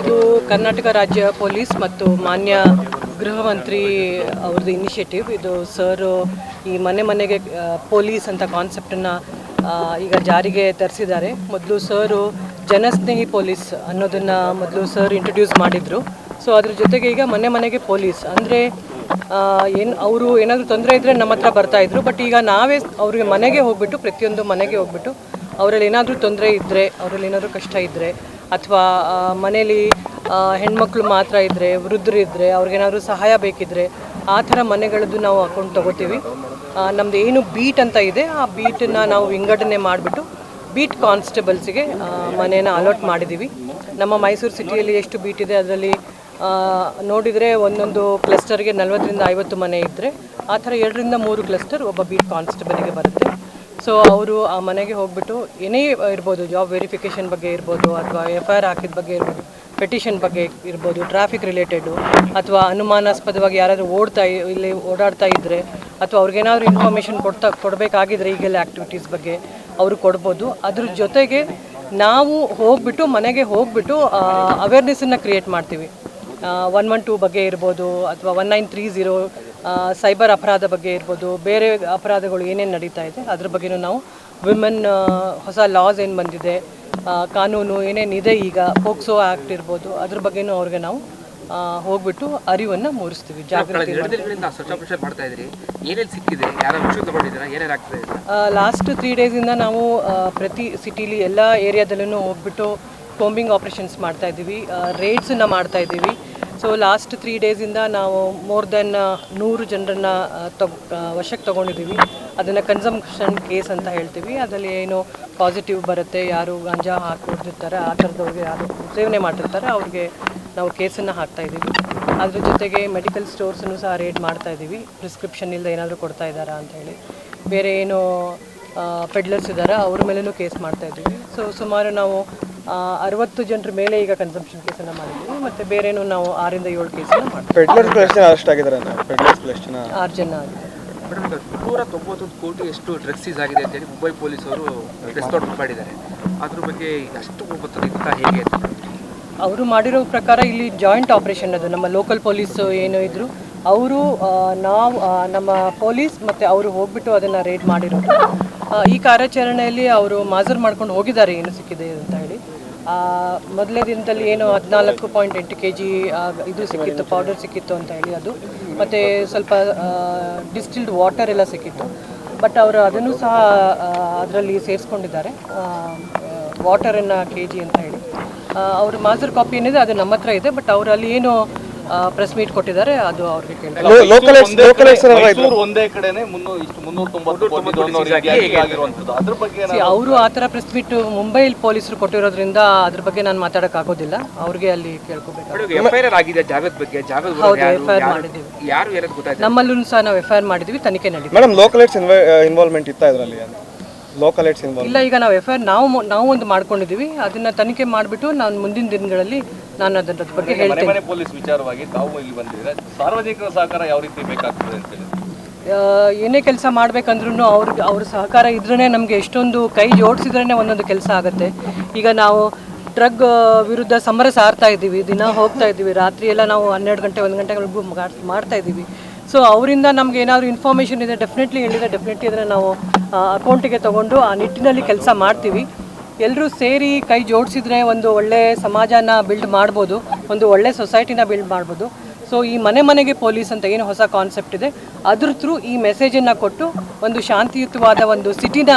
ಇದು ಕರ್ನಾಟಕ ರಾಜ್ಯ ಪೊಲೀಸ್ ಮತ್ತು ಮಾನ್ಯ ಗೃಹ ಮಂತ್ರಿ ಅವ್ರದ್ದು ಇನಿಷಿಯೇಟಿವ್ ಇದು ಸರ್ ಈ ಮನೆ ಮನೆಗೆ ಪೊಲೀಸ್ ಅಂತ ಕಾನ್ಸೆಪ್ಟನ್ನು ಈಗ ಜಾರಿಗೆ ತರಿಸಿದ್ದಾರೆ. ಮೊದಲು ಸರು ಜನಸ್ನೇಹಿ ಪೊಲೀಸ್ ಅನ್ನೋದನ್ನು ಮೊದಲು ಸರ್ ಇಂಟ್ರೊಡ್ಯೂಸ್ ಮಾಡಿದರು. ಸೊ ಅದ್ರ ಜೊತೆಗೆ ಈಗ ಮನೆ ಮನೆಗೆ ಪೊಲೀಸ್ ಅಂದರೆ ಏನು, ಅವರು ಏನಾದರೂ ತೊಂದರೆ ಇದ್ದರೆ ನಮ್ಮ ಹತ್ರ ಬರ್ತಾಯಿದ್ರು ಬಟ್ ಈಗ ನಾವೇ ಅವ್ರಿಗೆ ಮನೆಗೆ ಹೋಗ್ಬಿಟ್ಟು, ಪ್ರತಿಯೊಂದು ಮನೆಗೆ ಹೋಗ್ಬಿಟ್ಟು, ಅವರಲ್ಲಿ ಏನಾದರೂ ತೊಂದರೆ ಇದ್ದರೆ ಅವರಲ್ಲಿ ಏನಾದರೂ ಕಷ್ಟ ಇದ್ದರೆ ಅಥವಾ ಮನೇಲಿ ಹೆಣ್ಮಕ್ಳು ಮಾತ್ರ ಇದ್ದರೆ ವೃದ್ಧರಿದ್ದರೆ ಅವ್ರಿಗೇನಾದರೂ ಸಹಾಯ ಬೇಕಿದ್ದರೆ ಆ ಥರ ಮನೆಗಳದ್ದು ನಾವು ಅಕೌಂಟ್ ತೊಗೋತೀವಿ. ನಮ್ಮದು ಏನು ಬೀಟ್ ಅಂತ ಇದೆ, ಆ ಬೀಟನ್ನು ನಾವು ವಿಂಗಡಣೆ ಮಾಡಿಬಿಟ್ಟು, ಬೀಟ್ ಕಾನ್ಸ್ಟೇಬಲ್ಸಿಗೆ ಮನೇನ ಅಲಾಟ್ ಮಾಡಿದ್ದೀವಿ ನಮ್ಮ ಮೈಸೂರು ಸಿಟಿಯಲ್ಲಿ ಎಷ್ಟು ಬೀಟ್ ಇದೆ, ಅದರಲ್ಲಿ ನೋಡಿದರೆ ಒಂದೊಂದು ಕ್ಲಸ್ಟರ್ಗೆ ನಲ್ವತ್ತರಿಂದ ಐವತ್ತು ಮನೆ ಇದ್ದರೆ ಆ ಥರ ಎರಡರಿಂದ ಮೂರು ಕ್ಲಸ್ಟರ್ ಒಬ್ಬ ಬೀಟ್ ಕಾನ್ಸ್ಟೇಬಲಿಗೆ ಬರುತ್ತೆ. ಸೊ ಅವರು ಆ ಮನೆಗೆ ಹೋಗ್ಬಿಟ್ಟು ಏನೇ ಇರ್ಬೋದು ಜಾಬ್ ವೆರಿಫಿಕೇಷನ್ ಬಗ್ಗೆ ಇರ್ಬೋದು, ಅಥವಾ ಎಫ್ ಐ ಆರ್ ಹಾಕಿದ ಬಗ್ಗೆ ಇರ್ಬೋದು ಪೆಟಿಷನ್ ಬಗ್ಗೆ ಇರ್ಬೋದು ಟ್ರಾಫಿಕ್ ರಿಲೇಟೆಡು ಅಥವಾ ಅನುಮಾನಾಸ್ಪದವಾಗಿ ಯಾರಾದರೂ ಓಡ್ತಾ ಇಲ್ಲಿ ಓಡಾಡ್ತಾ ಇದ್ದರೆ ಅಥವಾ ಅವ್ರಿಗೇನಾದರೂ ಇನ್ಫಾರ್ಮೇಷನ್ ಕೊಡ್ತಾ, ಕೊಡಬೇಕಾಗಿದ್ರೆ ಈಗೆಲ್ಲ ಆ್ಯಕ್ಟಿವಿಟೀಸ್ ಬಗ್ಗೆ ಅವರು ಕೊಡ್ಬೋದು. ಅದ್ರ ಜೊತೆಗೆ ನಾವು ಹೋಗ್ಬಿಟ್ಟು, ಮನೆಗೆ ಹೋಗ್ಬಿಟ್ಟು ಅವೇರ್ನೆಸ್ಸನ್ನು ಕ್ರಿಯೇಟ್ ಮಾಡ್ತೀವಿ. ಒನ್ ಒನ್ ಟೂ ಬಗ್ಗೆ ಇರ್ಬೋದು, ಅಥವಾ one nine three zero cyber ಅಪರಾಧ ಬಗ್ಗೆ ಇರ್ಬೋದು ಬೇರೆ ಅಪರಾಧಗಳು ಏನೇನು ನಡೀತಾ ಇದೆ ಅದ್ರ ಬಗ್ಗೆನೂ ನಾವು ವಿಮೆನ್ ಹೊಸ ಲಾಸ್ ಏನು ಬಂದಿದೆ ಕಾನೂನು ಏನೇನಿದೆ ಈಗ ಪೋಕ್ಸೋ ಆ್ಯಕ್ಟ್ ಇರ್ಬೋದು ಅದ್ರ ಬಗ್ಗೆನೂ ಅವ್ರಿಗೆ ನಾವು ಹೋಗ್ಬಿಟ್ಟು ಅರಿವನ್ನು ಮೂಡಿಸ್ತೀವಿ ಜಾಗೃತಿ ಲಾಸ್ಟ್ ತ್ರೀ ಡೇಸಿಂದ ನಾವು ಪ್ರತಿ ಸಿಟಿಲಿ ಎಲ್ಲ ಏರಿಯಾದಲ್ಲೂ ಹೋಗ್ಬಿಟ್ಟು ಕೋಂಬಿಂಗ್ ಆಪ್ರೇಷನ್ಸ್ ಮಾಡ್ತಾ ಇದ್ದೀವಿ ರೇಡ್ಸನ್ನು ಮಾಡ್ತಾ ಇದ್ದೀವಿ ಸೊ ಲಾಸ್ಟ್ ತ್ರೀ ಡೇಸಿಂದ ನಾವು ಮೋರ್ ದೆನ್ ನೂರು ಜನರನ್ನ ತಗ್ ವಶಕ್ಕೆ ತೊಗೊಂಡಿದ್ದೀವಿ. ಅದನ್ನು ಕನ್ಸಂಪ್ಷನ್ ಕೇಸ್ ಅಂತ ಹೇಳ್ತೀವಿ. ಅದರಲ್ಲಿ ಏನು ಪಾಸಿಟಿವ್ ಬರುತ್ತೆ, ಯಾರು ಗಾಂಜಾ ಹಾಕಿ ಆ ಥರದವ್ರಿಗೆ ಯಾರು ಸೇವನೆ ಮಾಡಿರ್ತಾರೆ ಅವ್ರಿಗೆ ನಾವು ಕೇಸನ್ನು ಹಾಕ್ತಾ ಇದ್ದೀವಿ. ಅದ್ರ ಜೊತೆಗೆ ಮೆಡಿಕಲ್ ಸ್ಟೋರ್ಸನ್ನು ಸಹ ರೇಡ್ ಮಾಡ್ತಾ ಇದ್ದೀವಿ. ಪ್ರಿಸ್ಕ್ರಿಪ್ಷನ್ ಇಲ್ಲದೆ ಏನಾದರೂ ಕೊಡ್ತಾ ಇದ್ದಾರಾ ಅಂತ ಹೇಳಿ. ಬೇರೆ ಏನು ಪೆಡ್ಲರ್ಸ್ ಇದ್ದಾರೆ, ಅವ್ರ ಮೇಲೂ ಕೇಸ್ ಮಾಡ್ತಾ ಇದ್ದೀವಿ. ಸೊ ಸುಮಾರು ನಾವು ಅರವತ್ತು ಜನರ ಮೇಲೆ ಈಗ ಕನ್ಸಂಪ್ಷನ್ ಕೇಸನ್ನು ಮಾಡಿದ್ದೀವಿ ಮತ್ತೆ ಬೇರೇನು ನಾವು ಆರಿಂದ ಏಳು ಕೇಸನ್ನು ಮಾಡ್ತೀವಿ. ಪೆಡ್ಲರ್ಸ್ ಎಷ್ಟು ಜನ ಅರೆಸ್ಟ್ ಆಗಿದ್ದಾರೆ ಪೆಡ್ಲರ್ಸ್ ಎಷ್ಟು ಜನ. ಆರು ಜನ ಆಗಿದೆ ಮೇಡಮ್ ನೂರ ತೊಂಬತ್ತೊಂದು ಕೋಟಿ ಎಷ್ಟು ಡ್ರಗ್ಸ್ ಸೀಸ್ ಆಗಿದೆ ಅಂತೇಳಿ ಮುಂಬೈ ಪೊಲೀಸರು ಪ್ರೆಸ್ ನೋಟ್ ಮಾಡಿದ್ದಾರೆ. ಅದ್ರ ಬಗ್ಗೆ ಅಷ್ಟು ಗೊತ್ತಿದ್ದ ಹೇಗೆ ಅವರು ಮಾಡಿರೋ ಪ್ರಕಾರ ಇಲ್ಲಿ ಜಾಯಿಂಟ್ ಆಪರೇಷನ್ ಅದು. ನಮ್ಮ ಲೋಕಲ್ ಪೊಲೀಸ್ ಏನು ಇದ್ರು ಅವರು ನಾವು ನಮ್ಮ ಪೊಲೀಸ್ ಮತ್ತು ಅವರು ಹೋಗ್ಬಿಟ್ಟು ಅದನ್ನು ರೇಡ್ ಮಾಡಿರೋದು. ಈ ಕಾರ್ಯಾಚರಣೆಯಲ್ಲಿ ಅವರು ಮಾಜೂರು ಮಾಡ್ಕೊಂಡು ಹೋಗಿದ್ದಾರೆ ಏನು ಸಿಕ್ಕಿದೆ ಅಂತ ಹೇಳಿ. ಆ, ಮೊದಲನೇ ದಿನದಲ್ಲಿ ಏನು ಹದಿನಾಲ್ಕು ಪಾಯಿಂಟ್ ಎಂಟು ಕೆ ಜಿ ಇದು ಸಿಕ್ಕಿತ್ತು ಪೌಡರ್ ಸಿಕ್ಕಿತ್ತು ಅಂತ ಹೇಳಿ ಅದು. ಮತ್ತು ಸ್ವಲ್ಪ ಡಿಸ್ಟಿಲ್ಡ್ ವಾಟರ್ ಎಲ್ಲ ಸಿಕ್ಕಿತ್ತು. ಬಟ್ ಅವರು ಅದನ್ನು ಸಹ ಅದರಲ್ಲಿ ಸೇರಿಸ್ಕೊಂಡಿದ್ದಾರೆ ವಾಟರನ್ನು ಕೆ ಜಿ ಅಂತ ಹೇಳಿ. ಅವರು ಮಾಜರ್ ಕಾಪಿ ಏನಿದೆ ಅದು ನಮ್ಮ ಹತ್ರ ಇದೆ ಬಟ್ ಅವರಲ್ಲಿ ಏನು ಪ್ರೆಸ್ ಮೀಟ್ ಕೊಟ್ಟಿದ್ದಾರೆ ಅದು ಅವ್ರಿಗೆ ಒಂದೇ ಕಡೆನೆ ಅವರು ಆ ಥರ ಪ್ರೆಸ್ ಮೀಟ್ ಮುಂಬೈ ಪೊಲೀಸರು ಕೊಟ್ಟಿರೋದ್ರಿಂದ ಅದ್ರ ಬಗ್ಗೆ ನಾನು ಮಾತಾಡೋಕ್ಕಾಗೋದಿಲ್ಲ. ಅವ್ರಿಗೆ ಅಲ್ಲಿ ಕೇಳ್ಕೋಬೇಕು ನಮ್ಮಲ್ಲೂ ಸಹ ನಾವು ಎಫ್ ಐ ಆರ್ ಮಾಡಿದ್ವಿ ತನಿಖೆ ನಡೀತೀವಿ ಮೇಡಮ್ ಲೋಕಲ್ ಇನ್ವಾಲ್ವ್ಮೆಂಟ್ ಇತ್ತಾ ಇದರಲ್ಲಿ? ಲೋಕಲ್ ಏಟ್ಸ್ ಇನ್ವಾಲ್ವ್ ಇಲ್ಲ ಈಗ ನಾವು ಎಫ್ ಐ ಆರ್ ನಾವು ನಾವು ಒಂದು ಮಾಡ್ಕೊಂಡಿದ್ದೀವಿ. ಅದನ್ನ ತನಿಖೆ ಮಾಡಿಬಿಟ್ಟು ನಾನು ಮುಂದಿನ ದಿನಗಳಲ್ಲಿ ನಾನು ಅದರ ಬಗ್ಗೆ ಮನೆ ಹೇಳ್ತೇನೆ. ಮನೆ ಪೊಲೀಸ್ ವಿಚಾರವಾಗಿ ತಾವು ಇಲ್ಲಿ ಬಂದಿದ್ರೆ ಸಾರ್ವಜನಿಕರ ಸಹಕಾರ ಯಾವ ರೀತಿ ಬೇಕಾಗ್ತದೆ ಅಂತ ಆ, ಏನೇ ಕೆಲಸ ಮಾಡ್ಬೇಕಂದ್ರೂ ಅವ್ರಿಗೆ ಅವ್ರ ಸಹಕಾರ ಇದ್ರೇ ನಮಗೆ ಎಷ್ಟೊಂದು ಕೈ ಜೋಡಿಸಿದ್ರೇ ಒಂದೊಂದು ಕೆಲಸ ಆಗುತ್ತೆ. ಈಗ ನಾವು ಡ್ರಗ್ ವಿರುದ್ಧ ಸಮರ ಸಾರ್ತಾ ಇದ್ದೀವಿ ದಿನ ಹೋಗ್ತಾ ಇದ್ದೀವಿ ರಾತ್ರಿ ಎಲ್ಲ ನಾವು ಹನ್ನೆರಡು ಗಂಟೆ ಒಂದು ಗಂಟೆಗಳಿಗೂ ಮಾಡ್- ಮಾಡ್ತಾ ಇದ್ದೀವಿ. ಸೊ ಅವರಿಂದ ನಮ್ಗೆ ಏನಾದರೂ ಇನ್ಫಾರ್ಮೇಷನ್ ಇದೆ ಡೆಫಿನೆಟ್ಲಿ ಹೇಳಿದರೆ ಡೆಫಿನೆಟ್ಲಿ ಅದನ್ನು ನಾವು ಅಕೌಂಟಿಗೆ ತಗೊಂಡು ಆ ನಿಟ್ಟಿನಲ್ಲಿ ಕೆಲಸ ಮಾಡ್ತೀವಿ. ಎಲ್ಲರೂ ಸೇರಿ ಕೈ ಜೋಡಿಸಿದ್ರೆ ಒಂದು ಒಳ್ಳೆ ಸಮಾಜನ ಬಿಲ್ಡ್ ಮಾಡ್ಬೋದು, ಒಂದು ಒಳ್ಳೆ ಸೊಸೈಟಿನ ಬಿಲ್ಡ್ ಮಾಡ್ಬೋದು. ಸೊ ಈ ಮನೆ ಮನೆಗೆ ಪೊಲೀಸ್ ಅಂತ ಏನು ಹೊಸ ಕಾನ್ಸೆಪ್ಟ್ ಇದೆ. ಅದ್ರ ಥ್ರೂ ಈ ಮೆಸೇಜನ್ನು ಕೊಟ್ಟು ಒಂದು ಶಾಂತಿಯುತವಾದ ಒಂದು ಸಿಟಿನ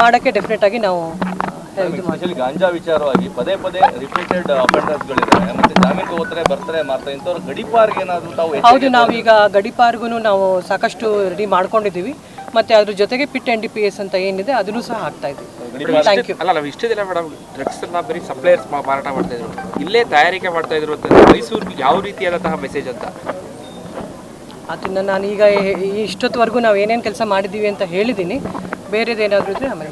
ಮಾಡೋಕ್ಕೆ ಡೆಫಿನೆಟ್ ಆಗಿ ನಾವು ಆ, ಇದು ಸ್ಪೆಷಲಿ ಗಾಂಜಾ ವಿಚಾರವಾಗಿ ಪದೇ ಪದೇ ರಿಪೀಟೆಡ್ ಅಫೆಂಡರ್ಸ್ಗಳಿದ್ದಾರೆ ಮತ್ತೆ ಜಾಮೀನು ಹೋಗ್ತಾರೆ ಬರ್ತಾರೆ ಮಾಡ್ತಾರೆ ಇಂಥವ್ರು ಗಡಿಪಾರ್ಗೆ ಏನಾದ್ರು ತಾವು ಹೌದು ನಾವೀಗ ಗಡಿಪಾರ್ಗೂ ನಾವು ಸಾಕಷ್ಟು ರೆಡಿ ಮಾಡ್ಕೊಂಡಿದ್ದೀವಿ. ಮತ್ತೆ ಅದ್ರ ಜೊತೆಗೆ PIT N D P S ಅಂತ ಏನಿದೆ ಅದನ್ನು ಸಹ ಆಗ್ತಾ ಇದೆ ಥ್ಯಾಂಕ್ ಯು ಅಲ್ಲ ನಾವು ಇಷ್ಟೇ ದಿನ ಮೇಡಮ್ ಡ್ರಗ್ಸ್ ಎಲ್ಲ ಬರೀ ಸಪ್ಲೈಯರ್ಸ್ ಮಾರಾಟ ಮಾಡ್ತಾ ಇದ್ರು. ಇಲ್ಲೇ ತಯಾರಿಕೆ ಮಾಡ್ತಾ ಇದ್ರು ಅಂತ ಮೈಸೂರಿಗೆ ಯಾವ ರೀತಿಯಾದಂತಹ ಮೆಸೇಜ್ ಅಂತ? ಅದನ್ನು ಈಗ ಇಷ್ಟೊತ್ತವರೆಗೂ ನಾವು ಏನೇನು ಕೆಲಸ ಮಾಡಿದ್ದೀವಿ ಅಂತ ಹೇಳಿದ್ದೀನಿ. ಬೇರೆದೇನಾದರೂ ಇದ್ರೆ ಆಮೇಲೆ